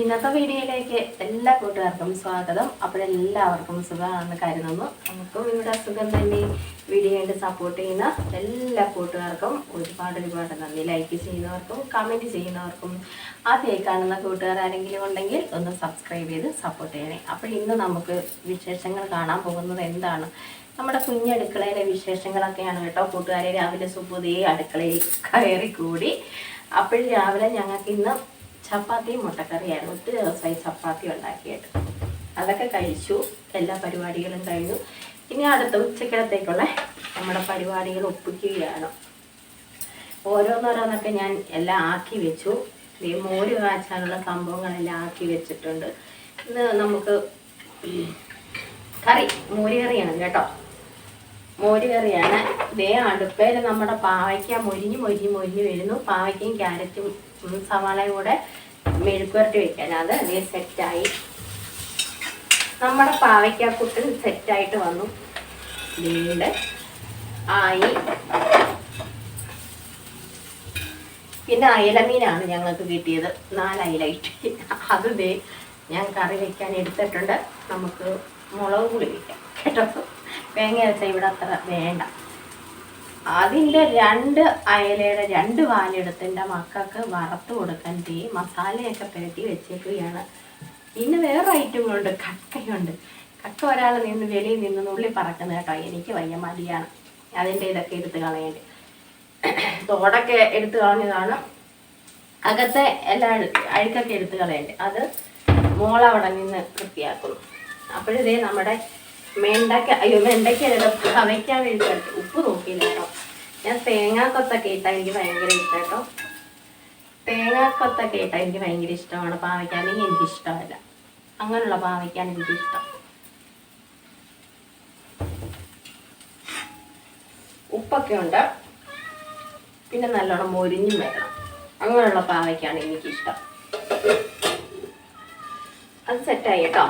ഇന്നത്തെ വീഡിയോയിലേക്ക് എല്ലാ കൂട്ടുകാർക്കും സ്വാഗതം. അപ്പോഴെല്ലാവർക്കും സുഖമാണെന്ന് കരുതുന്നു. നമുക്കും ഇവിടെ സുഖം തന്നെ വീഡിയോയിന്റെ സപ്പോർട്ട് ചെയ്യുന്ന എല്ലാ കൂട്ടുകാർക്കും ഒരുപാട് ഒരുപാട് നന്ദി. ലൈക്ക് ചെയ്യുന്നവർക്കും കമന്റ് ചെയ്യുന്നവർക്കും ആദ്യമായി കാണുന്ന കൂട്ടുകാർ ആരെങ്കിലും ഉണ്ടെങ്കിൽ ഒന്ന് സബ്സ്ക്രൈബ് ചെയ്ത് സപ്പോർട്ട് ചെയ്യണേ. അപ്പോൾ ഇന്ന് നമുക്ക് വിശേഷങ്ങൾ കാണാൻ പോകുന്നത് എന്താണ്? നമ്മുടെ കുഞ്ഞടുക്കളയിലെ വിശേഷങ്ങളൊക്കെയാണ് കേട്ടോ. കൂട്ടുകാരെ രാവിലെ സുബുദേ അടുക്കളയിൽ കയറി കൂടി അപ്പോൾ രാവിലെ ഞങ്ങൾക്ക് ഇന്ന് ചപ്പാത്തിയും മുട്ടക്കറിയായിരുന്നു. ഒത്തിരി ദിവസമായി ചപ്പാത്തി ഉണ്ടാക്കിയിട്ട്. അതൊക്കെ കഴിച്ചു. എല്ലാ പരിപാടികളും കഴിഞ്ഞു. ഇനി അടുത്ത ഉച്ചക്കിടത്തേക്കുള്ള നമ്മുടെ പരിപാടികൾ ഒപ്പിക്കുകയാണ്. ഓരോന്നോരോന്നൊക്കെ ഞാൻ എല്ലാം ആക്കി വെച്ചു. ഈ മോര് കാച്ചാനുള്ള സംഭവങ്ങളെല്ലാം ആക്കി വെച്ചിട്ടുണ്ട്. ഇന്ന് നമുക്ക് കറി മോര് കറിയാണ് കേട്ടോ. മോര് കറിയാണ്. ഇതേ അടുപ്പേൽ നമ്മുടെ പാവയ്ക്ക മൊരിഞ്ഞ് മൊരിഞ്ഞ് മൊരിഞ്ഞ് വരുന്നു. പാവയ്ക്കയും ക്യാരറ്റും സവാളയും കൂടെ മെഴുക്കുവരട്ടി വെക്കാൻ. അത് ഇതേ സെറ്റായി. നമ്മുടെ പാവയ്ക്കാക്കുട്ട് സെറ്റായിട്ട് വന്നു. വീട് ആയി. പിന്നെ അയലമീനാണ് ഞങ്ങൾക്ക് കിട്ടിയത്. നാല് അയല അത് ദേ ഞാൻ കറി വെക്കാൻ എടുത്തിട്ടുണ്ട്. നമുക്ക് മുളക് കൂടി വയ്ക്കാം കേട്ടോ? തേങ്ങ വെച്ചാൽ ഇവിടെ അത്ര വേണ്ട. അതിന്റെ രണ്ട് അയലയുടെ രണ്ട് വാലെടുത്തിന്റെ മക്കൾക്ക് വറുത്ത് കൊടുക്കാൻ തീ മസാലയൊക്കെ പുരട്ടി വെച്ചേക്കുകയാണ്. പിന്നെ വേറെ ഐറ്റങ്ങളുണ്ട് കക്കയുണ്ട്. കക്ക ഒരാൾ നിന്ന് വെളിയിൽ നിന്ന് നുള്ളി പറക്കുന്ന കേട്ടോ എനിക്ക് വയ്യ മടിയാണ്. അതിന്റെ ഇതൊക്കെ എടുത്ത് കളയേണ്ടി. തോടൊക്കെ എടുത്ത് കളഞ്ഞതാണ്. അകത്തെ എല്ലാ അഴു- അഴുക്കൊക്കെ എടുത്ത് കളയേണ്ടി. അത് മോളവിടെ നിന്ന് വൃത്തിയാക്കുന്നു. അപ്പോഴിതേ നമ്മുടെ മെണ്ടക്ക അയ്യോ മെണ്ടയ്ക്ക കവയ്ക്കാൻ വേണ്ടിയിട്ട്. ഉപ്പ് നോക്കിയില്ല കേട്ടോ. ഞാൻ തേങ്ങാക്കൊത്തൊക്കെ ഇട്ടാൽ എനിക്ക് ഭയങ്കര ഇഷ്ടം കേട്ടോ. തേങ്ങാക്കൊത്തൊക്കെ ഇട്ടാൽ എനിക്ക് ഭയങ്കര ഇഷ്ടമാണ്. പാവയ്ക്കാൻ അല്ലെങ്കിൽ എനിക്ക് ഇഷ്ടമല്ല. അങ്ങനെയുള്ള പാവയ്ക്കാൻ എനിക്ക് ഇഷ്ടം. ഉപ്പൊക്കെ ഉണ്ട്. പിന്നെ നല്ലോണം മൊരിഞ്ഞും വേണം. അങ്ങനെയുള്ള പാവയ്ക്കാണ് എനിക്കിഷ്ടം. അത് സെറ്റായി കേട്ടോ.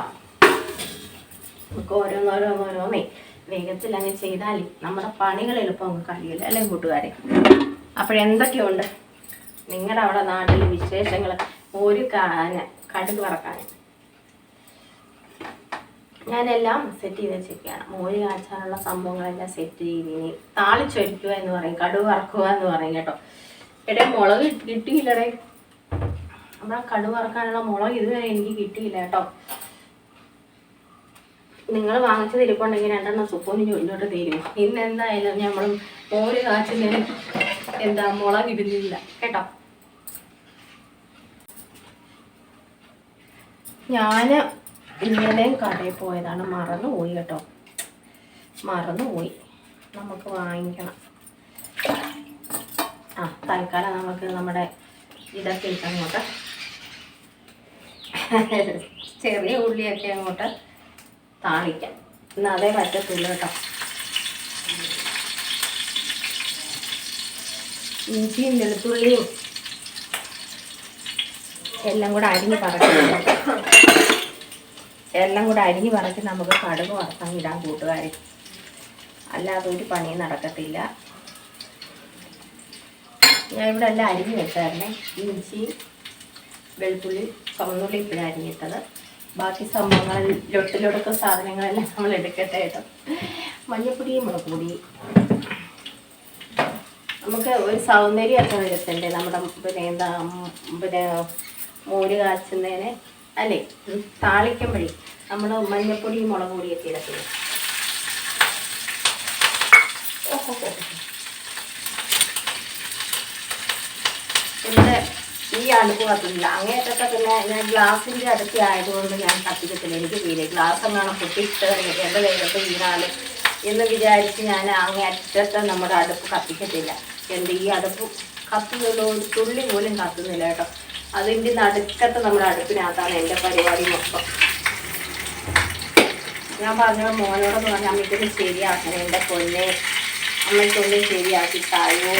നമുക്ക് ഓരോന്നോരോന്നോരോന്നേ. വേഗത്തിൽ അങ്ങ് ചെയ്താൽ നമ്മുടെ പണികൾ എളുപ്പം അങ്ങ് കഴിയില്ല അല്ലേ കൂട്ടുകാരെ? അപ്പോഴെന്തൊക്കെയുണ്ട് നിങ്ങളുടെ അവിടെ നാട്ടിലെ വിശേഷങ്ങൾ ഒരു കാന കടുക് വറക്കാൻ. ഞാനെല്ലാം സെറ്റ് ചെയ്ത് വെച്ചിരിക്കുകയാണ്. മോര് കാച്ചാനുള്ള സംഭവങ്ങളെല്ലാം സെറ്റ് ചെയ്തിനി താളിച്ചൊരിക്കുക എന്ന് പറയും കടുക് വറക്കുക എന്ന് പറയും കേട്ടോ. എടേ മുളക് കിട്ടിയില്ലടേ. നമ്മളെ കടുക് വറക്കാനുള്ള മുളക് ഇതുവരെ എനിക്ക് കിട്ടിയില്ല കേട്ടോ. നിങ്ങൾ വാങ്ങിച്ചത് ഇരിപ്പുണ്ടെങ്കിൽ രണ്ടെണ്ണം സുപ്പോന് ഇങ്ങോട്ട് തീരും ഇന്ന് എന്തായാലും നമ്മൾ മോര് കാച്ചുന്നതിന് എന്താ മുളക് ഇടുന്നില്ല. കേട്ടോ? ഞാൻ ഇന്നലെയും കടയിൽ പോയതാണ്. മറന്നുപോയി കേട്ടോ. മറന്നുപോയി നമുക്ക് വാങ്ങിക്കണം. ആ തൽക്കാലം നമുക്ക് നമ്മുടെ ഇതൊക്കെ ഇട്ടങ്ങോട്ട്. ചെറിയ ഉള്ളിയൊക്കെ അങ്ങോട്ട് താളിക്കാം. ഇന്ന് അതേ പറ്റത്തുള്ളൂ കേട്ടോ. ഇഞ്ചിയും വെളുത്തുള്ളിയും എല്ലാം കൂടെ അരിഞ്ഞ് പറക്കണം എല്ലാം കൂടെ അരിഞ്ഞ് പറക്കി നമുക്ക് കടുക് വറുത്താൻ ഇടാൻ കൂട്ടുകാരെ. അല്ലാതെ ഒരു പണിയും നടക്കത്തില്ല. ഞാൻ ഇവിടെ എല്ലാം അരിഞ്ഞ് വെച്ചായിരുന്നേ. ഇഞ്ചി വെളുത്തുള്ളി ചുവന്നുള്ളി ഇപ്പോഴാണ് അരിഞ്ഞിട്ടത്. ബാക്കി സംഭവങ്ങൾ ലൊട്ടിലൊടുക്ക സാധനങ്ങളെല്ലാം നമ്മൾ എടുക്കട്ടെ കേട്ടോ. മഞ്ഞപ്പൊടി മുളക് പൊടി നമുക്ക് ഒരു സൗന്ദര്യമൊക്കെ വരുത്തണ്ടേ നമ്മുടെ പിന്നെ എന്താ പിന്നെ മോര് കാച്ചുന്നതിന്? അല്ലേ? താളിക്കുമ്പോഴേ നമ്മൾ മഞ്ഞപ്പൊടി മുളക് പൊടിയൊക്കെ ഇടത്തില്ല? ഇവിടെ ഈ അടുപ്പ് കത്തുന്നില്ല അങ്ങേറ്റൊക്കെ പിന്നെ ഞാൻ ഗ്ലാസിന്റെ അടുത്ത് ആയതുകൊണ്ട് ഞാൻ കത്തിക്കത്തില്ല. എനിക്ക് തീരെ ഗ്ലാസ് എങ്ങാനും പൊട്ടിയിട്ട് എന്റെ ദേഹത്ത് വീണാൽ എന്ന് വിചാരിച്ച് ഞാൻ അങ്ങേറ്റത്തെ നമ്മുടെ അടുപ്പ് കത്തിക്കത്തില്ല. എന്റെ ഈ അടുപ്പ് കത്തുന്നതോ ഒരു തുള്ളി പോലും കത്തുന്നില്ല കേട്ടോ. അതിന്റെ നടുക്കത്തെ നമ്മുടെ അടുപ്പിനകത്താണ് എന്റെ പരിപാടി മൊത്തം. ഞാൻ പറഞ്ഞ മോനോടെന്ന് പറഞ്ഞ അമ്മയ്ക്കൊന്ന് ശരിയാക്കണം. എന്റെ പൊന്നെ അമ്മയ്ക്കൊന്ന് ശരിയാക്കി തായോ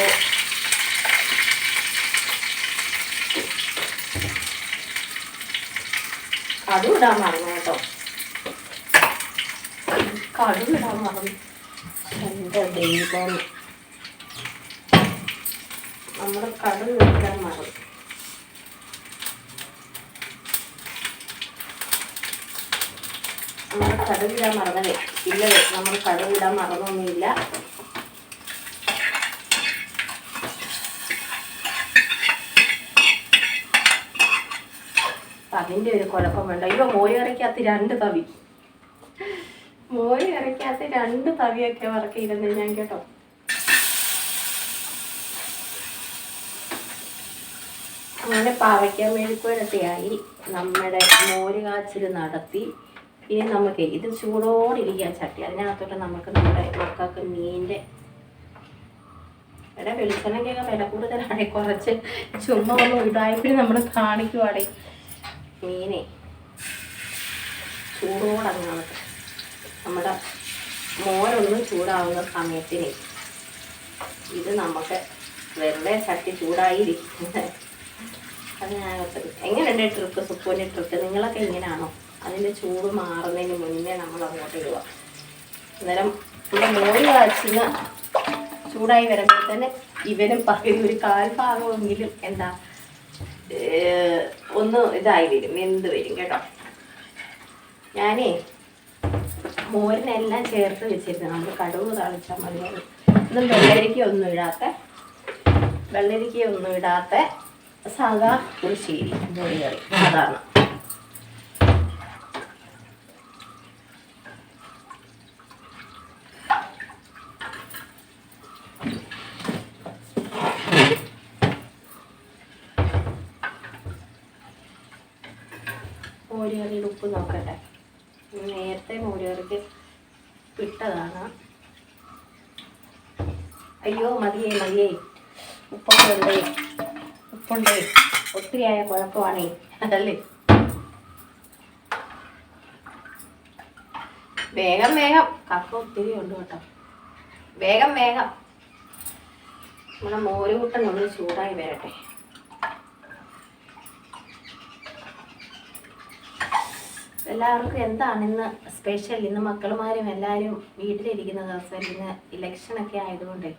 കടുവ് ഇടാൻ മറന്നു കേട്ടോ. കടുവ് ഇടാൻ മറന്നു നമ്മൾ മറന്നു നമ്മൾ കടുവിടാൻ മറന്നതേ ഇല്ല നമ്മൾ കടുവിടാൻ മറന്നൊന്നുമില്ല. അതിന്റെ ഒരു കുഴപ്പം വേണ്ട. ഇവ മോര് ഇറക്കാത്ത രണ്ട് തവി. മോര് ഇറക്കാത്ത രണ്ട് തവിയൊക്കെ വറക്കിയിരുന്നു ഞാൻ കേട്ടോ. അങ്ങനെ പാവയ്ക്ക മെഴുക്കുവരട്ടിയായി നമ്മുടെ മോര് കാച്ചിൽ നടത്തി. ഇനി നമുക്ക് ഇത് ചൂടോടിരിക്കുക ചട്ടി. അതിനകത്തോട്ട് നമുക്ക് നമ്മുടെ മക്കൾക്ക് മീന്റെ ഇവിടെ വെളിച്ചെണ്ണയ്ക്കൊക്കെ വില കൂടുതലാണ്. കുറച്ച് ചുമ്മാ ഒന്ന് ഇതായപ്പോഴും നമ്മൾ കാണിക്കുവാടേ മീനെ ചൂടോടെ അങ്ങ് നമ്മുടെ മോരൊന്നും ചൂടാവുന്ന സമയത്തിന് ഇത് നമുക്ക് വെറുതെ ചട്ടി ചൂടായിരിക്കുന്നത് അതിനകത്ത് എങ്ങനെയുണ്ട് ട്രിപ്പ് സുപ്പൂന്റെ ട്രിപ്പ് നിങ്ങളൊക്കെ എങ്ങനെയാണോ? അതിന്റെ ചൂട് മാറുന്നതിന് മുന്നേ നമ്മൾ അങ്ങോട്ട് ഇടുക അന്നേരം നമ്മുടെ മോര് കാച്ചിന് ചൂടായി വരുമ്പോൾ തന്നെ ഇവനും പകുതി ഒരു കാൽ ഭാഗമെങ്കിലും എന്താ ഒന്ന് ഇതായി വരും വെന്ത് വരും കേട്ടോ. ഞാനേ മോരിനെല്ലാം ചേർത്ത് വെച്ചിരുന്നു. നമ്മൾ കടുവ് തളിച്ചാൽ മതി. ഒന്നും വെള്ളരിക്ക ഒന്നും ഇടാത്ത വെള്ളരിക്ക ഒന്നും ഇടാത്ത സാധാ പുളിശ്ശേരി മോര് കറി സാധാരണ മോര് കറിയുടെ ഉപ്പ് നോക്കട്ടെ നേരത്തെ മോര് കറിക്ക് ഇട്ടതാണ് അയ്യോ മതിയേ മതിയേ ഉപ്പൊക്കെ ഉണ്ടേ ഉപ്പുണ്ടേ ഒത്തിരി കുഴപ്പമാണ്. അതല്ലേ? വേഗം വേഗം. കപ്പ ഒത്തിരി ഉണ്ട് കേട്ടോ. വേഗം വേഗം. നമ്മുടെ മോരുകൂട്ടൻ നമ്മൾ ചൂടായി വരട്ടെ. എല്ലാവർക്കും എന്താണ് ഇന്ന് സ്പെഷ്യൽ ഇന്ന് മക്കളുമാരും എല്ലാവരും വീട്ടിലിരിക്കുന്ന ദിവസം ഇന്ന് ഇലക്ഷനൊക്കെ ആയതുകൊണ്ട്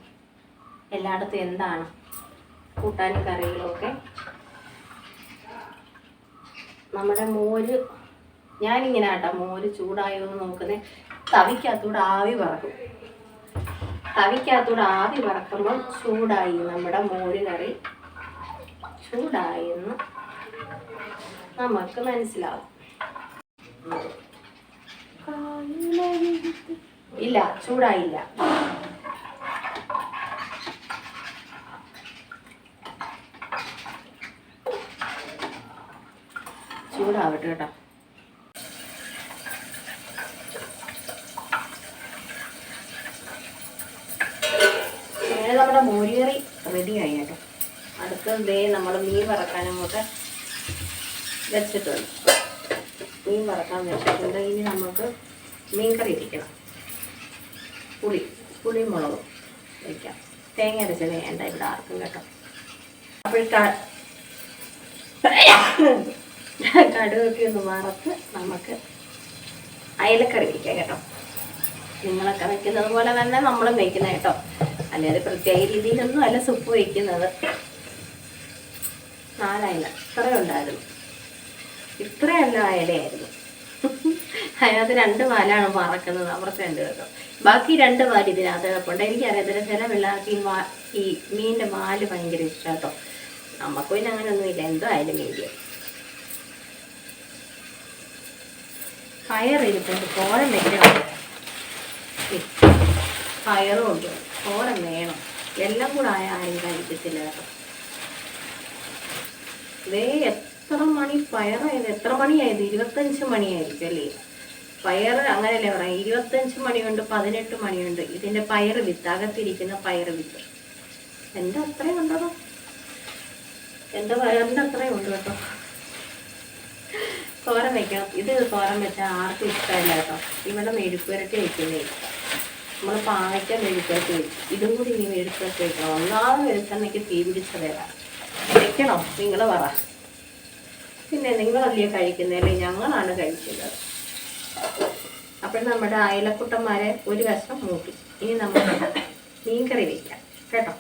എല്ലായിടത്തും എന്താണ്? കൂട്ടാനും കറികളും ഒക്കെ നമ്മുടെ മോര് ഞാനിങ്ങനെ ആട്ടാ മോര് ചൂടായോ എന്ന് നോക്കുന്നത് തവിക്കകത്തൂടെ ആവി പറക്കും തവിക്കകത്തൂടെ ആവി പറക്കുമ്പോൾ ചൂടായി നമ്മുടെ മോര് കറി ചൂടായി എന്ന് നമുക്ക് മനസ്സിലാവും. ഇല്ല ചൂടായില്ല. ചൂടാവട്ടെ കേട്ടോ. അങ്ങനെ നമ്മുടെ റെഡി റെഡിയായി കേട്ടോ. അടുത്തത് ദേ നമ്മൾ മീൻ വറക്കാനും കൂടെ വെച്ചിട്ടുണ്ട്. മീൻ വറക്കാൻ വെച്ചിട്ടുണ്ട്. ഇനി നമുക്ക് മീൻ കറി ഇരിക്കണം പുളി പുളി മുളകും വയ്ക്കാം തേങ്ങ അരച്ചത് വേണ്ട ഇവിടെ ആർക്കും കേട്ടോ. അപ്പോൾ കടുകൊക്കെ ഒന്ന് വറുത്ത് നമുക്ക് അയലക്കറി വയ്ക്കാം കേട്ടോ. നിങ്ങളൊക്കെ വയ്ക്കുന്നത് പോലെ തന്നെ നമ്മളും വയ്ക്കുന്നത് കേട്ടോ. അല്ലാതെ പ്രത്യേക രീതിയിലൊന്നും അല്ല സുപ്പ് വയ്ക്കുന്നത് നാലയല. ഇത്രയും ഉണ്ടായിരുന്നു. ഇത്രയല്ല അയലയായിരുന്നു. അതിനകത്ത് രണ്ട് വാലാണ് മറക്കുന്നത് അവർക്ക് രണ്ട് കേട്ടോ. ബാക്കി രണ്ട് വാൽ ഇതിനകത്ത് കിടപ്പുണ്ട് എനിക്കറിയത്തില്ല ചില പിള്ളേർക്ക് ഈ വാ ഈ മീനിന്റെ ഭയങ്കര ഇഷ്ടം കേട്ടോ. നമുക്ക് പിന്നെ അങ്ങനെയൊന്നുമില്ല എന്തോ ആയാലും മീഡിയം പയർ ഇരിപ്പുണ്ട് തോരൻ വെക്കണം? പയറും ഉണ്ട്. തോരൻ വേണം. എല്ലാം കൂടെ ആയ ആരും കഴിക്കത്തില്ല കേട്ടോ. ദേ എത്ര മണി പയറായത്? എത്ര മണിയായത്? ഇരുപത്തഞ്ച് മണിയായിരിക്കും അല്ലേ? പയർ അങ്ങനെയല്ലേ പറയാം ഇരുപത്തഞ്ച് മണിയുണ്ട് പതിനെട്ട് മണിയുണ്ട്. ഇതിന്റെ പയർ വിത്ത് അകത്തിരിക്കുന്ന പയർ വിത്ത്. എന്റെ അത്രയും ഉണ്ടോ എന്താ പയറിന്റെ അത്രയും ഉണ്ട് കേട്ടോ? തോരൻ വെക്കണം. ഇത് തോരൻ വെച്ചാൽ ആർക്കും ഇഷ്ടമല്ല കേട്ടോ. ഇവിടെ മെഴുക്കുവരട്ടി വെക്കുന്നേ. നമ്മൾ പാവയ്ക്ക മെഴുക്കുവരട്ടി വെച്ചു ഇതും കൂടി ഇനി മെഴുക്കുവരട്ടി വെക്കണം. ഒന്നാമത് വെളിച്ചെണ്ണയ്ക്ക് തീ പിടിച്ചതേരാ വെക്കണോ. നിങ്ങൾ പറ. പിന്നെ നിങ്ങളല്ലേ കഴിക്കുന്നതല്ലേ ഞങ്ങളാണ് കഴിക്കുന്നത്. അപ്പോൾ നമ്മുടെ അയലക്കുട്ടന്മാരെ ഒരു കഷ്ണം മൂട്ടി ഇനി നമുക്ക് മീൻകറി വെക്കാം. കേട്ടോ?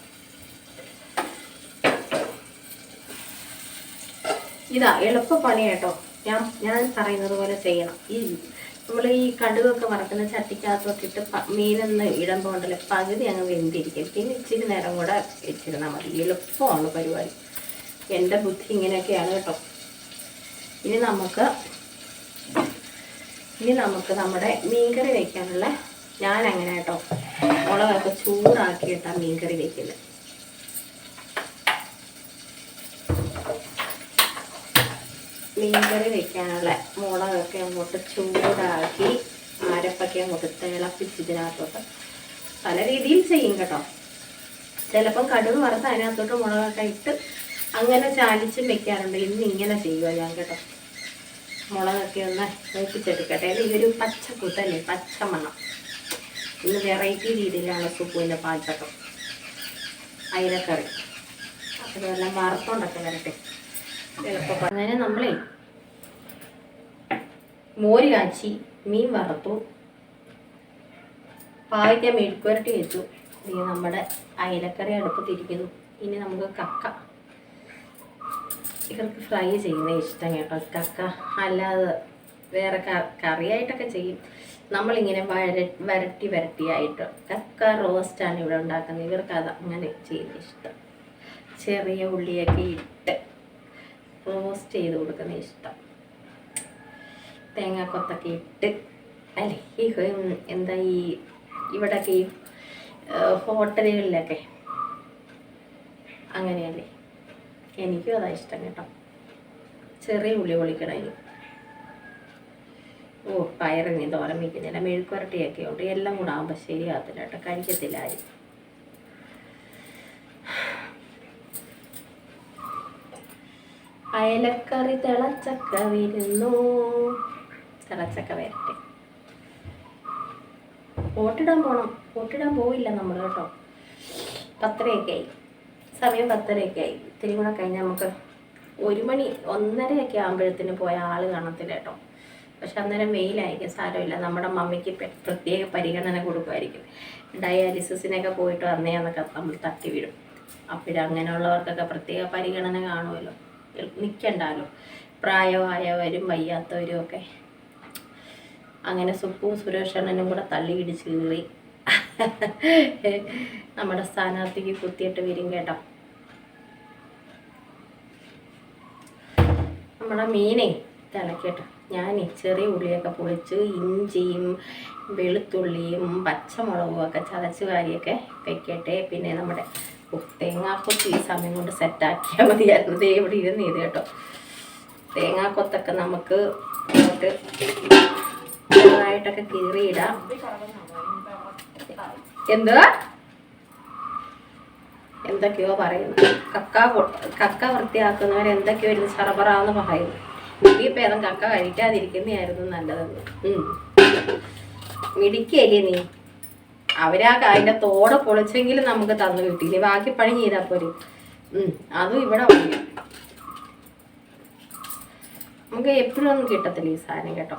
ഇതാ എളുപ്പ പണി കേട്ടോ. ഞാൻ ഞാൻ പറയുന്നത് പോലെ ചെയ്യണം. ഈ നമ്മൾ ഈ കടുകൊക്കെ വറക്കുന്ന ചട്ടിക്കകത്തൊക്കെ ഇട്ട് മീനൊന്ന് ഇടുമ്പോൾ ഉണ്ടല്ലോ പകുതി അങ്ങ് വെന്തിരിക്കും. പിന്നെ ഇച്ചിരി നേരം കൂടെ വെച്ചിരുന്നാൽ മതി. എളുപ്പമാണ് പരിപാടി. എന്റെ ബുദ്ധി ഇങ്ങനെയൊക്കെയാണ് കേട്ടോ. ഇനി നമുക്ക് ഇനി നമുക്ക് നമ്മുടെ മീൻകറി വയ്ക്കാനുള്ള ഞാൻ അങ്ങനെ കേട്ടോ മുളകൊക്കെ ചൂടാക്കിയിട്ടാണ് മീൻകറി വയ്ക്കുന്നത് മീൻകറി വെക്കാനുള്ള മുളകൊക്കെ അങ്ങോട്ട് ചൂടാക്കി അരപ്പൊക്കെ അങ്ങോട്ട് തിളപ്പിച്ച് ഇതിനകത്തോട്ട് പല രീതിയിൽ ചെയ്യും കേട്ടോ. ചിലപ്പം കടുക് വറുത്ത് അതിനകത്തോട്ട് മുളകൊക്കെ ഇട്ട് അങ്ങനെ ചാലിച്ചും വെക്കാറുണ്ട്. ഇന്ന് ഇങ്ങനെ ചെയ്യുക ഞാൻ കേട്ടോ. മുളകൊക്കെ ഒന്ന് മൂപ്പിച്ചെടുക്കട്ടെ അല്ലെങ്കിൽ ഇതൊരു പച്ച കുത്തല്ലേ പച്ച മണം. ഇന്ന് വെറൈറ്റി രീതിയിലാണ് സുപ്പുവിന്റെ പാചകം. അയിലക്കറി. അപ്പോൾ ഇതെല്ലാം വറുത്തോണ്ടൊക്കെ വരട്ടെ. അങ്ങനെ നമ്മളേ മോര് കാച്ചി മീൻ വറുത്തു. പാവയ്ക്ക മെഴുക്കുവരട്ടി വെച്ചു. ഇനി നമ്മുടെ അയിലക്കറി അടുപ്പത്തിരിക്കുന്നു. ഇനി നമുക്ക് കക്ക. ഇവർക്ക് ഫ്രൈ ചെയ്യുന്നത് ഇഷ്ടം കേട്ടോ കക്ക. അല്ലാതെ വേറെ കറിയായിട്ടൊക്കെ ചെയ്യും. നമ്മളിങ്ങനെ വര വരട്ടി വരട്ടിയായിട്ട് കക്ക റോസ്റ്റാണ് ഇവിടെ ഉണ്ടാക്കുന്നത്. ഇവർക്ക് അത് അങ്ങനെ ചെയ്യുന്ന ഇഷ്ടം. ചെറിയ ഉള്ളിയൊക്കെ ഇട്ട് റോസ്റ്റ് ചെയ്ത് കൊടുക്കുന്ന ഇഷ്ടം. തേങ്ങാക്കൊത്തൊക്കെ ഇട്ട് അല്ലേ? ഈ എന്താ ഈ ഇവിടെയൊക്കെ ഈ ഹോട്ടലുകളിലൊക്കെ. അങ്ങനെയല്ലേ? എനിക്കും അതാ ഇഷ്ടം കേട്ടോ. ചെറിയ ഉള്ളി പൊളിക്കണം ഇനി. ഓ പയറിനി തോരൻ വയ്ക്കുന്നില്ല മെഴുക്കുരട്ടിയൊക്കെ ഉണ്ട്. എല്ലാം കൂടെ ആകുമ്പോൾ ശരിയാകത്തില്ല കേട്ടോ. കഴിക്കത്തില്ല ആരും. അയലക്കറി തിളച്ചക്ക വരുന്നു. തിളച്ചക്ക വരട്ടെ. വോട്ടിടാൻ പോണം. വോട്ടിടാൻ പോവില്ല നമ്മൾ കേട്ടോ. പത്തരയൊക്കെ ആയി. സമയം പത്തരയൊക്കെ ആയി. ഇത്തിരി കൂടെ കഴിഞ്ഞാൽ നമുക്ക് ഒരു മണി ഒന്നരയൊക്കെ ആകുമ്പോഴത്തേന് പോയ ആൾ കാണത്തില്ല കേട്ടോ. പക്ഷെ അന്നേരം വെയിലായിരിക്കും സാരമില്ല. നമ്മുടെ മമ്മിക്ക് പ്രത്യേക പരിഗണന കൊടുക്കുമായിരിക്കും. ഡയാലിസിസിനൊക്കെ പോയിട്ട് വന്നേന്നൊക്കെ നമ്മൾ തട്ടി വീഴും അപ്പോഴങ്ങനെയുള്ളവർക്കൊക്കെ പ്രത്യേക പരിഗണന കാണുമല്ലോ. നിൽക്കണ്ടല്ലോ പ്രായമായവരും വയ്യാത്തവരും ഒക്കെ. അങ്ങനെ സുപ്പും സുരേഷണ്ണനും കൂടെ തള്ളി ഇടിച്ച് കീറി. നമ്മുടെ സ്ഥാനാർത്ഥിക്ക് കുത്തിയിട്ട് വരും കേട്ടോ. നമ്മുടെ മീനെ തിളക്കട്ടെ ഞാൻ ചെറിയ ഉള്ളിയൊക്കെ പൊളിച്ച് ഇഞ്ചിയും വെളുത്തുള്ളിയും പച്ചമുളകും ഒക്കെ ചതച്ച് വാരിയൊക്കെ വെക്കട്ടെ. പിന്നെ നമ്മുടെ തേങ്ങാക്കൊത്ത് ഈ സമയം കൊണ്ട് സെറ്റാക്കിയാൽ മതിയായിരുന്നു. ദേ ഇവിടെ ഇരുന്ന് ഇത് കേട്ടോ. തേങ്ങാക്കൊത്തൊക്കെ നമുക്ക് ചെറുതായിട്ടൊക്കെ കീറിയിടാം. എന്തുവാ? എന്തൊക്കെയോ പറയുന്നു. കക്ക കക്ക വൃത്തിയാക്കുന്നവർ എന്തൊക്കെയോ ഇരുന്ന് സർബറാന്ന് പറയുന്നു. ഈ പേദം കക്ക കഴിക്കാതിരിക്കുന്നതായിരുന്നു നല്ലതെന്ന്. മിടിക്കല്ലേ നീ? അവരാ അതിന്റെ തോട് പൊളിച്ചെങ്കിലും നമുക്ക് തന്നു കിട്ടിയില്ലേ ബാക്കി പണി ചെയ്താൽ പോരെ. അതും ഇവിടെ നമുക്ക് എപ്പോഴും ഒന്നും കിട്ടത്തില്ല ഈ സാധനം കേട്ടോ.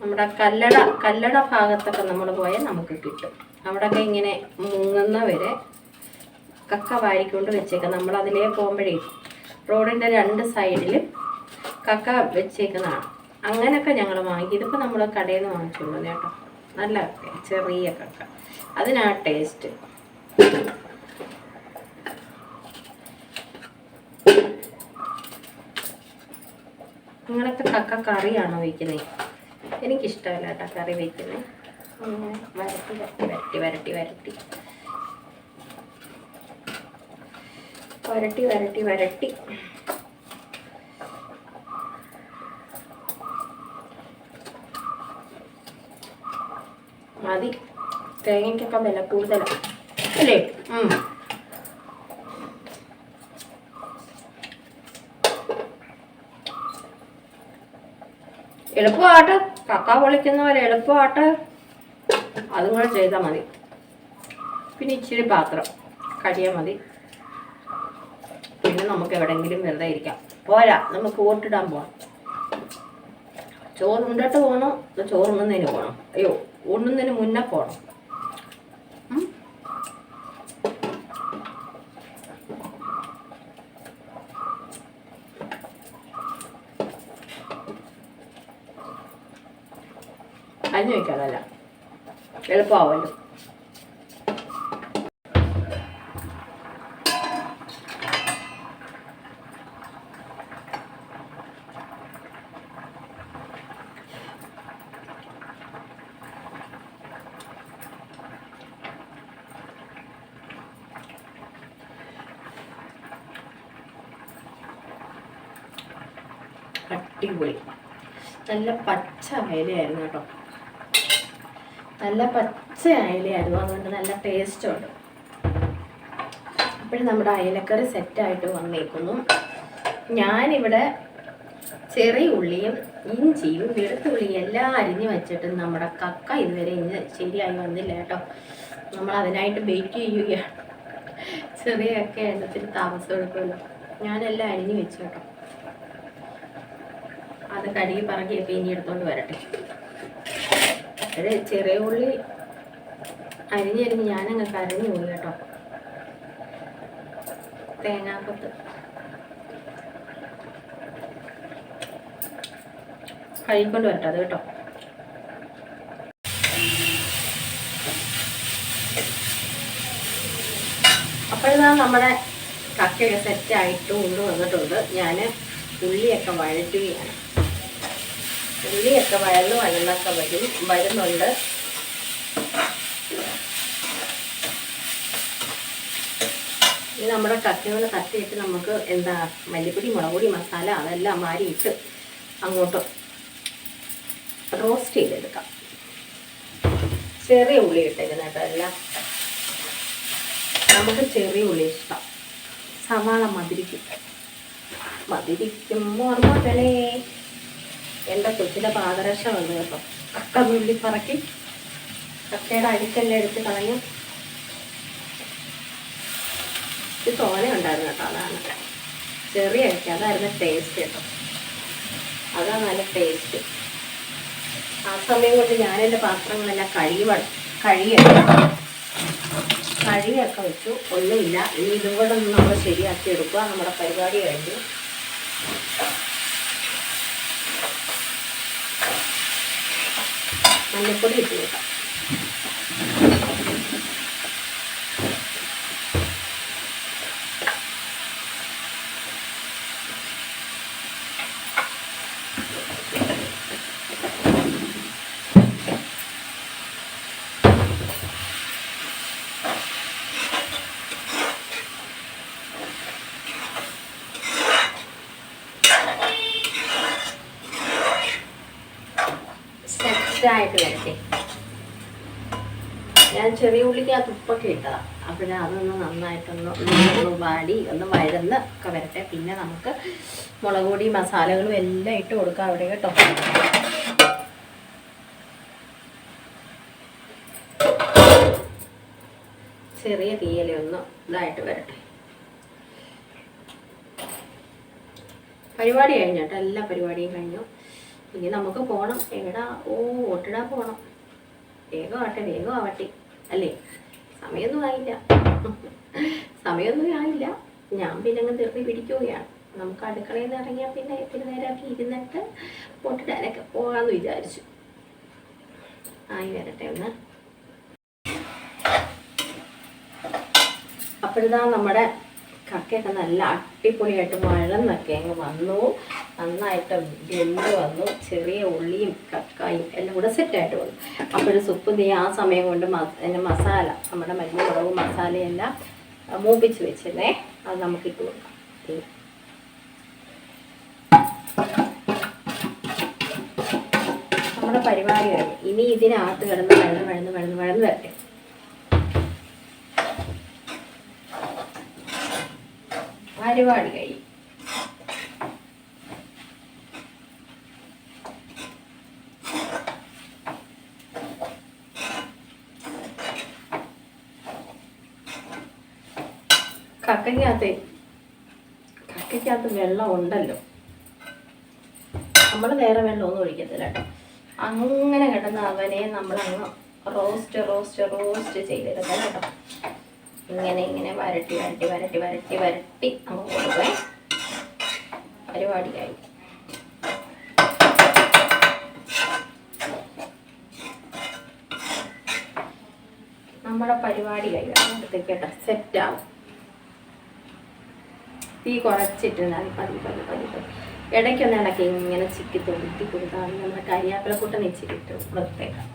നമ്മുടെ കല്ലട കല്ലട ഭാഗത്തൊക്കെ നമ്മൾ പോയാൽ നമുക്ക് കിട്ടും. അവിടെയൊക്കെ ഇങ്ങനെ മുങ്ങുന്ന വരെ കക്ക വാരിക്കൊണ്ട് വെച്ചേക്കാം. നമ്മൾ അതിലേ പോകുമ്പോഴേ റോഡിന്റെ രണ്ട് സൈഡിലും കക്ക വെച്ചേക്കുന്നതാണ്. അങ്ങനെയൊക്കെ ഞങ്ങൾ വാങ്ങി. ഇതിപ്പോൾ നമ്മൾ കടയിൽ നിന്ന് വാങ്ങിച്ചോളൂ കേട്ടോ. നല്ല ചെറിയ കക്ക. അതിനാ ടേസ്റ്റ് നിങ്ങളൊക്കെ കക്ക കറിയാണോ വയ്ക്കുന്നത് എനിക്കിഷ്ടമല്ല കേട്ടോ കറി വയ്ക്കുന്നത് ഇങ്ങനെ വരട്ടി വരട്ടി വരട്ടി വരട്ടി വരട്ടി. വരട്ടി വരട്ടി മതി. തേങ്ങയ്ക്കൊക്കെ വില കൂടുതലാണ് അല്ലേ. എളുപ്പമാട്ട്. കക്ക പൊളിക്കുന്ന പോലെ എളുപ്പമാട്ട് അതും കൂടെ ചെയ്താൽ മതി. പിന്നെ ഇച്ചിരി പാത്രം കഴിയാൽ മതി. പിന്നെ നമുക്ക് എവിടെയെങ്കിലും വെറുതെ ഇരിക്കാം. പോരാ നമുക്ക് വോട്ടിടാൻ പോവാം. ചോറ് ഉണ്ടിട്ട് പോകണോ ചോറ് ഉണ്ണുന്നതിന് പോകണം അയ്യോ ഉണ്ണുന്നതിന് മുന്നേ പോകണം അരിഞ്ഞു വയ്ക്കാനല്ല. എളുപ്പമാവല്ലോ. അടിപൊളി. നല്ല പച്ച അയലയായിരുന്നു കേട്ടോ. നല്ല പച്ച അയലയായിരുന്നു അതുകൊണ്ട് നല്ല ടേസ്റ്റും ഉണ്ട്. അപ്പോഴും നമ്മുടെ അയലക്കറി സെറ്റായിട്ട് വന്നേക്കുന്നു. ഞാനിവിടെ ചെറിയ ഉള്ളിയും ഇഞ്ചിയും വെളുത്തുള്ളിയും എല്ലാം അരിഞ്ഞ് വെച്ചിട്ട് നമ്മുടെ കക്ക ഇതുവരെ ഇന്ന് ശരിയായി വന്നില്ല കേട്ടോ. നമ്മൾ അതിനായിട്ട് വെയിറ്റ് ചെയ്യുകയാണ് ചെറിയ ഒക്കെ എണ്ണത്തിന് താമസം എടുക്കുമല്ലോ. ഞാനെല്ലാം അരിഞ്ഞ് വെച്ചു കേട്ടോ. അത് കഴുകി പറകിയപ്പോൾ ഇനി എടുത്തോണ്ട് വരട്ടെ. അത് ചെറിയ ഉള്ളി അരിഞ്ഞരിഞ്ഞ് ഞാനങ്ങ് കരഞ്ഞു പോയി കേട്ടോ. തേങ്ങാക്കൊത്ത്. കഴുകിക്കൊണ്ട് വരട്ടെ അത് കേട്ടോ. അപ്പോഴാ നമ്മുടെ കക്കയൊക്കെ സെറ്റായിട്ട് കൊണ്ട് വന്നിട്ടുണ്ട്. ഞാൻ ഉള്ളിയൊക്കെ വഴറ്റുകയാണ്. ഉള്ളിയൊക്കെ വഴന്ന് വഴന്നൊക്കെ വരും വരുന്നുണ്ട്. ഇനി നമ്മുടെ കത്തിനോട് കത്തിയിട്ട് നമുക്ക് എന്താ മല്ലിപ്പൊടി മുളകുപൊടി മസാല അതെല്ലാം മാറിയിട്ട് അങ്ങോട്ട് റോസ്റ്റ് ചെയ്തെടുക്കാം. ചെറിയ ഉള്ളി ഇട്ടേക്കുന്ന കേട്ടോ എല്ലാം. നമുക്ക് ചെറിയ ഉള്ളി ഇഷ്ടം. സവാള മതിരിക്കും. മതിരിക്കും. ഓർമ്മകളേ എന്റെ കൊച്ചിന്റെ പാദരക്ഷ വന്നു കേട്ടോ. കക്ക നുള്ളി പറക്കി. കക്കയുടെ അടിക്കെല്ലാം എടുത്ത് കളഞ്ഞു. ഇത് തോന ഉണ്ടായിരുന്നു കേട്ടോ അതാണ്. ചെറിയ അടിക്ക അതായിരുന്നു ടേസ്റ്റ് കേട്ടോ. അതാണ് നല്ല ടേസ്റ്റ് ആ സമയം കൊണ്ട് ഞാൻ എന്റെ പാത്രങ്ങളെല്ലാം കഴുകി കഴുകിയൊക്കെ കഴുകിയൊക്കെ വെച്ചു. ഒന്നുമില്ല. ഇനി ഇതും കൂടെ നമ്മൾ ശരിയാക്കി എടുക്കുക. നമ്മുടെ പരിപാടി കഴിഞ്ഞു. മഞ്ഞപ്പൊടി ഇട്ട് സെറ്റായിട്ട് വരട്ടെ ഞാൻ ചെറിയ ഉള്ളിക്കകത്ത് ഉപ്പൊക്കെ ഇട്ടതാണ് അപ്പോൾ അതൊന്ന് നന്നായിട്ടൊന്ന് ഒന്ന് വാടി ഒന്ന് വഴന്ന് ഒക്കെ വരട്ടെ. പിന്നെ നമുക്ക് മുളക് പൊടി മസാലകളും എല്ലാം ഇട്ട് കൊടുക്കാം അവിടെ കേട്ടോ. ചെറിയ തീയലൊന്ന് ഇതായിട്ട് വരട്ടെ. പരിപാടി കഴിഞ്ഞു കേട്ടോ. എല്ലാ പരിപാടിയും കഴിഞ്ഞു. ഇനി നമുക്ക് പോകണം എവിടാ? ഓ ഓട്ടിടാൻ പോകണം വേഗം ആവട്ടെ വേഗം ആവട്ടെ. അല്ലേ? സമയമൊന്നും ആയില്ല. സമയമൊന്നും ആയില്ല. ഞാൻ പിന്നെ അങ്ങ് ധൃതി പിടിക്കുകയാണ്. നമുക്ക് അടുക്കളയിൽ നിന്ന് ഇറങ്ങിയാൽ പിന്നെ ഇത്തിരി നേരമൊക്കെ ഇരുന്നിട്ട് പൊട്ടിടാനൊക്കെ പോകാമെന്ന് വിചാരിച്ചു. ആയി വരട്ടെ ഒന്ന്. അപ്പോഴിതാ നമ്മുടെ കക്കയൊക്കെ നല്ല അടിപൊളിയായിട്ട് വഴന്നൊക്കെ അങ്ങ് വന്നു. നന്നായിട്ട് വെന്ത് വന്നു. ചെറിയ ഉള്ളിയും കക്കായും എല്ലാം കൂടെ സെറ്റായിട്ട് വന്നു. അപ്പോഴൊരു സുപ്പ് നീ ആ സമയം കൊണ്ട് അതിന്റെ മസാല നമ്മുടെ മരുന്ന് മുളക് മസാലയെല്ലാം മൂപ്പിച്ച് വെച്ചിരുന്നേ. അത് നമുക്ക് ഇട്ട് കൊടുക്കാം. നമ്മുടെ പരിപാടി ഇനി ഇതിനകത്ത് കിടന്ന് വഴന്ന് വഴന്ന് വഴന്ന് വഴന്ന് വരട്ടെ പരിപാടി കഴിയും കക്കയ്ക്കകത്ത് കക്കയ്ക്കകത്ത് വെള്ളം ഉണ്ടല്ലോ നമ്മൾ വേറെ വെള്ളമൊന്നും ഒഴിക്കത്തില്ല കേട്ടോ. അങ്ങനെ കിടന്ന് അവനെ നമ്മളങ്ങ് റോസ്റ്റ് റോസ്റ്റ് റോസ്റ്റ് ചെയ്തെടുക്കാം കേട്ടോ. ഇങ്ങനെ ഇങ്ങനെ വരട്ടി വരട്ടി വരട്ടി വരട്ടി വരട്ടി നമുക്ക് കൊടുക്കേ പരിപാടിയായി. നമ്മുടെ കേട്ടോ സെറ്റ് സെറ്റാവും. തീ കുറച്ചിട്ടുണ്ടായി പതി പതി പതി പതി. ഇടയ്ക്കൊന്ന് ഇടയ്ക്ക് ഇങ്ങനെ ചിക്കി തൊടുത്തി കൊടുത്താൽ നമ്മുടെ കരിയാപ്പിളക്കൂട്ടം വെച്ചിട്ട് വൃത്തേക്കാം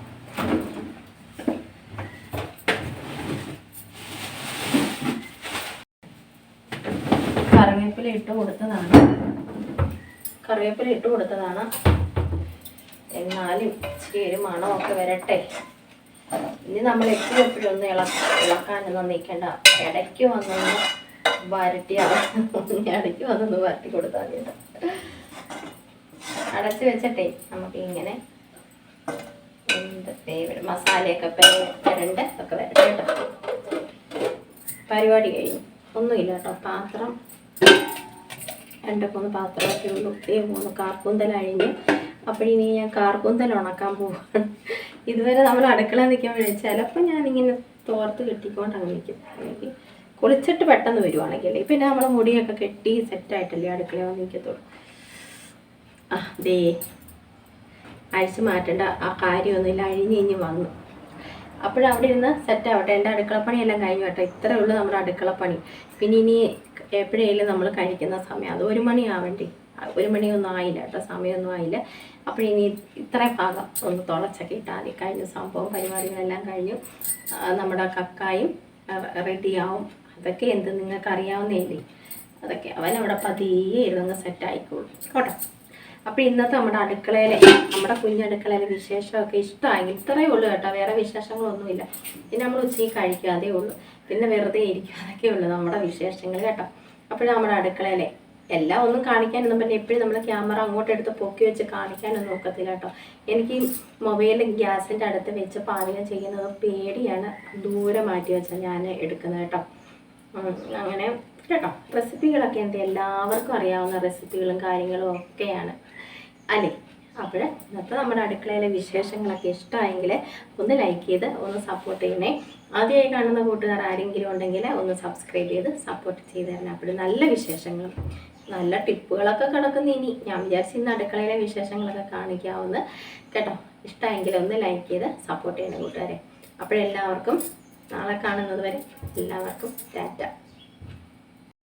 ഇട്ട് കൊടുത്തതാണ്. കറിവേപ്പില ഇട്ട് കൊടുത്തതാണ്. എന്നാലും ഇച്ചിരി മണമൊക്കെ വരട്ടെ. ഇനി നമ്മൾ എപ്പോഴും എപ്പോഴും ഒന്ന് ഇള ഇളക്കാനൊന്നും നീക്കേണ്ട ഇടയ്ക്ക് വന്നൊന്ന് വരട്ടി ഇടയ്ക്ക് വന്നൊന്ന് വരട്ടി കൊടുത്താൽ മതി. അടച്ച് വെച്ചട്ടെ നമുക്ക് ഇങ്ങനെ എന്ത് മസാലയൊക്കെ വരണ്ട് ഒക്കെ വരട്ടെ കേട്ടോ. പരിപാടി കഴിഞ്ഞു. ഒന്നുമില്ല കേട്ടോ. പാത്രം രണ്ട് മൂന്ന് പാത്രമൊക്കെ ഉള്ളൂ. ഇതേ മൂന്ന് കാർക്കൂന്തൽ അഴിഞ്ഞ്. ഇനി ഞാൻ കാർക്കൂന്തൽ ഉണക്കാൻ പോവാണ്. ഇതുവരെ നമ്മൾ അടുക്കള നിൽക്കുമ്പോഴേ ചിലപ്പോൾ ഞാനിങ്ങനെ തോർത്ത് കെട്ടിക്കൊണ്ട് അങ്ങ് നിൽക്കും. അല്ലെങ്കിൽ കുളിച്ചിട്ട് പെട്ടെന്ന് വരുവാണെങ്കിൽ പിന്നെ നമ്മൾ മുടിയൊക്കെ കെട്ടി സെറ്റായിട്ടല്ലേ അടുക്കള വന്ന് നിൽക്കത്തുള്ളൂ. ആ ദേ. അഴിച്ച് മാറ്റേണ്ട ആ കാര്യമൊന്നുമില്ല. അഴിഞ്ഞ് ഇനി വന്നു. അപ്പോഴവിടെ ഇരുന്ന് സെറ്റ് ആവട്ടെ. എന്റെ അടുക്കളപ്പണിയെല്ലാം കഴിഞ്ഞു കേട്ടോ. ഇത്രയേ ഉള്ളൂ നമ്മുടെ അടുക്കളപ്പണി. പിന്നെ ഇനി എപ്പോഴേലും നമ്മൾ കഴിക്കുന്ന സമയം. അത് ഒരു മണി ആവണ്ടേ ഒരു മണിയൊന്നും ആയില്ല കേട്ടോ. സമയമൊന്നും ആയില്ല. അപ്പോൾ ഇനി ഇത്രയും ഭാഗം ഒന്ന് തുളച്ചൊക്കെ ഇട്ടാൽ മതി. കഴിഞ്ഞ സംഭവം പരിപാടികളെല്ലാം കഴിഞ്ഞു. നമ്മുടെ കക്കായും റെഡിയാവും. അതൊക്കെ എന്ത് നിങ്ങൾക്ക് അറിയാവുന്നതല്ലേ അതൊക്കെ അവൻ അവിടെ പതിയെ ഇരുന്ന് സെറ്റ് ആയിക്കോളും. കേട്ടോ. അപ്പോൾ ഇന്നത്തെ നമ്മുടെ അടുക്കളയിലെ നമ്മുടെ കുഞ്ഞടുക്കളയിലെ വിശേഷമൊക്കെ ഇഷ്ടമായെങ്കിൽ ഇത്രയേ ഉള്ളൂ കേട്ടോ. വേറെ വിശേഷങ്ങളൊന്നുമില്ല. പിന്നെ നമ്മൾ ഉച്ചയ്ക്ക് കഴിക്കാതേ ഉള്ളൂ. പിന്നെ വെറുതെ ഇരിക്കാതൊക്കെ ഉള്ളൂ നമ്മുടെ വിശേഷങ്ങൾ കേട്ടോ. അപ്പോൾ നമ്മുടെ അടുക്കളയിലെ. എല്ലാം ഒന്നും കാണിക്കാനൊന്നും പറ്റില്ല. എപ്പോഴും നമ്മൾ ക്യാമറ അങ്ങോട്ട് എടുത്ത് പൊക്കി വെച്ച് കാണിക്കാനൊന്നും നോക്കത്തില്ല കേട്ടോ. എനിക്ക് മൊബൈൽ ഗ്യാസിന്റെ അടുത്ത് വെച്ച് പാചകം ചെയ്യുന്നത് പേടിയാണ്. ദൂരെ മാറ്റി വെച്ചാൽ ഞാൻ എടുക്കുന്നത് കേട്ടോ. അങ്ങനെ കേട്ടോ. റെസിപ്പികളൊക്കെ എന്ത്? എല്ലാവർക്കും അറിയാവുന്ന റെസിപ്പികളും കാര്യങ്ങളും ഒക്കെയാണ്. അല്ലേ? അപ്പോൾ ഇന്നത്തെ നമ്മുടെ അടുക്കളയിലെ വിശേഷങ്ങളൊക്കെ ഇഷ്ടമായെങ്കിൽ ഒന്ന് ലൈക്ക് ചെയ്ത് ഒന്ന് സപ്പോർട്ട് ചെയ്യണേ. ആദ്യമായി കാണുന്ന കൂട്ടുകാർ ആരെങ്കിലും ഉണ്ടെങ്കിൽ ഒന്ന് സബ്സ്ക്രൈബ് ചെയ്ത് സപ്പോർട്ട് ചെയ്ത് തരണം. അപ്പോൾ നല്ല വിശേഷങ്ങൾ നല്ല ടിപ്പുകളൊക്കെ കിടക്കുന്ന ഇനി. ഞാൻ വിചാരിച്ചു ഇന്ന് അടുക്കളയിലെ വിശേഷങ്ങളൊക്കെ കാണിക്കാവുന്ന കേട്ടോ. ഇഷ്ടമായെങ്കിൽ ഒന്ന് ലൈക്ക് ചെയ്ത് സപ്പോർട്ട് ചെയ്യണം കൂട്ടുകാരെ. അപ്പോഴെല്ലാവർക്കും നാളെ കാണുന്നത് വരെ എല്ലാവർക്കും ടാറ്റ.